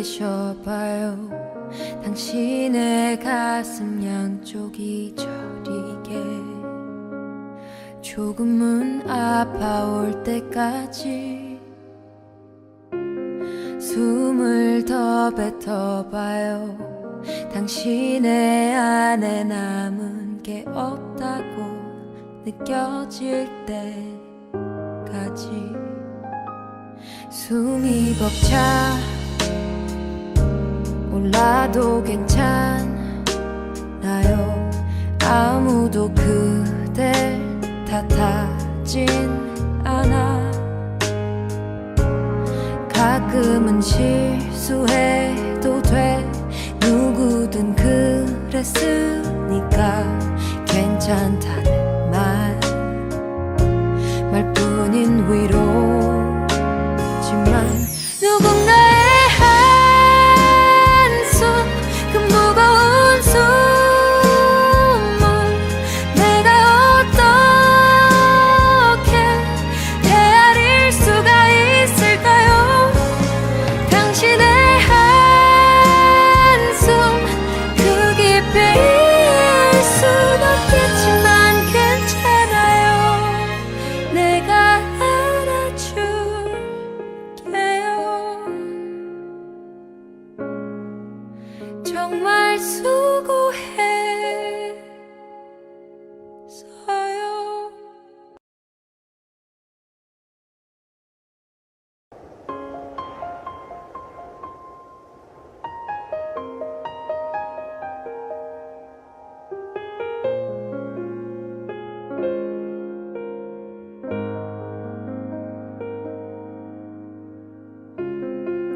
쉬어봐요. 당신의 가슴 양쪽이 저리게. 조금은 아파올 때까지 숨을 더 뱉어봐요. 당신의 안에 남은 게 없다고 느껴질 때까지 숨이 벅차 올라도 괜찮아요. 아무도 그댈 탓하진 않아. 가끔은 실수해도 돼. 누구든 그랬으니까 괜찮다는 말. 말뿐인 위로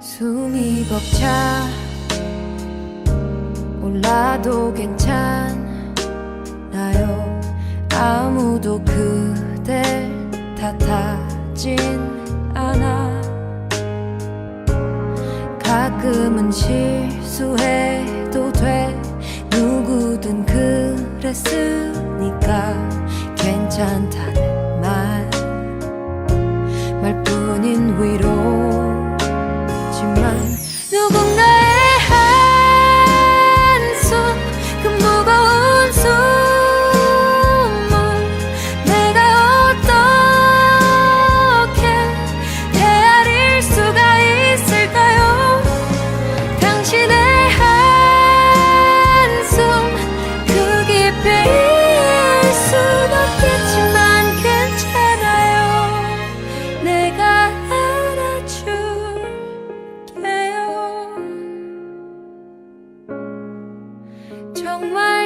숨이 벅차. 올라도 괜찮아요. 아무도 그댈 탓하진 않아. 가끔은 실수해도 돼. 누구든 그랬으니까 괜찮다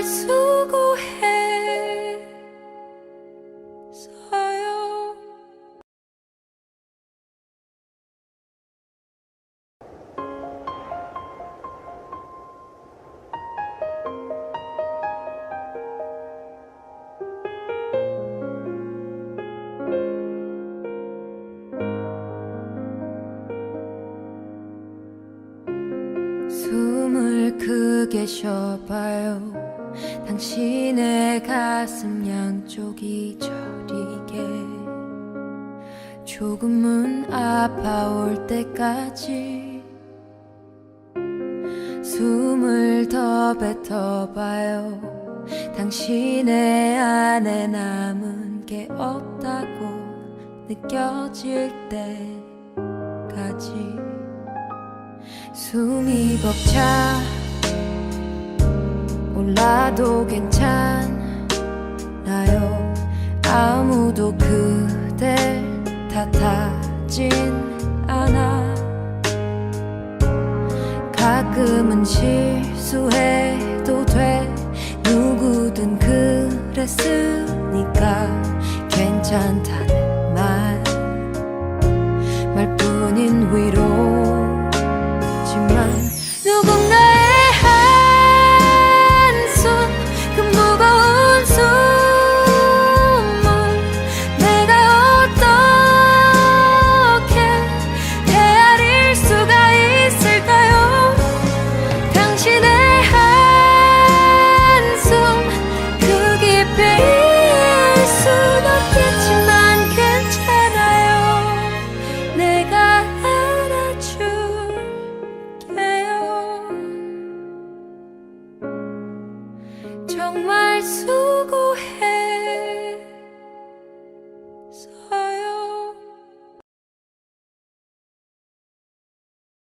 정말 쉬어봐요. 당신의 가슴 양쪽이 저리게. 조금은 아파올 때까지 숨을 더 뱉어봐요. 당신의 안에 남은 게 없다고 느껴질 때까지 숨이 벅차 올라도 괜찮아요. 아무도 그댈 탓하진 않아. 가끔은 실수해도 돼. 누구든 그랬으니까 괜찮다는 정말 수